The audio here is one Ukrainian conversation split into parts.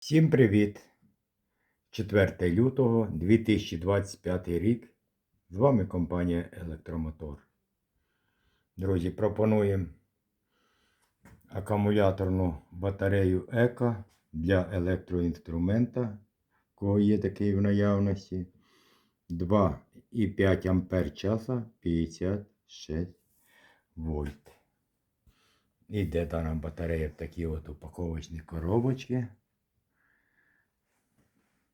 Всім привіт! 4 лютого 2025 рік. З вами компанія Електромотор. Друзі, пропонуємо акумуляторну батарею ЕКО для електроінструмента, кого є такий в наявності. 2,5 ампер часа 56 вольт. Іде дана батарея в такі от упаковочні коробочки.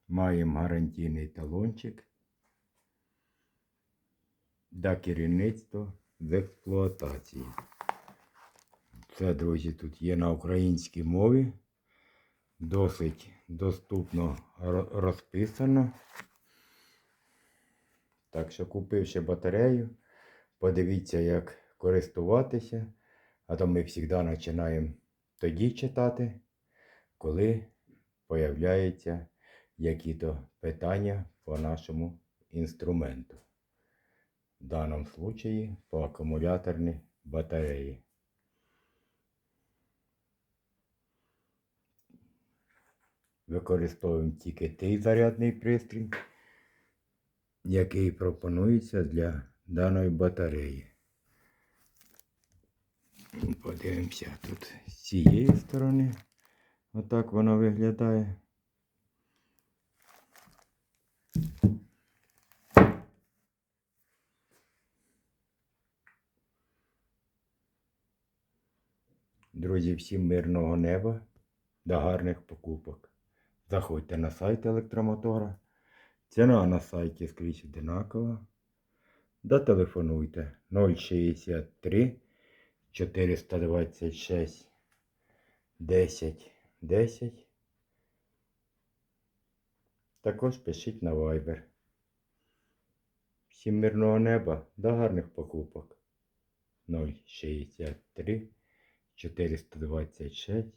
Маємо гарантійний талончик для керівництва з експлуатації. Це, друзі, тут є на українській мові. Досить доступно розписано. Так що, купивши батарею, подивіться, як користуватися. А то ми завжди починаємо тоді читати, коли появляється які-то питання по нашому інструменту. В даному случаї по акумуляторній батареї. Використовуємо тільки той зарядний пристрій, який пропонується для даної батареї. Подивимося тут з цієї сторони. Отак воно виглядає. Друзі, всім мирного неба та гарних покупок. Заходьте на сайт електромотора. Ціна на сайті скрізь одинакова. Да телефонуйте 063 426 10 10. Також пишіть на Viber. Всім мирного неба та гарних покупок. 063 426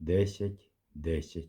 10 10.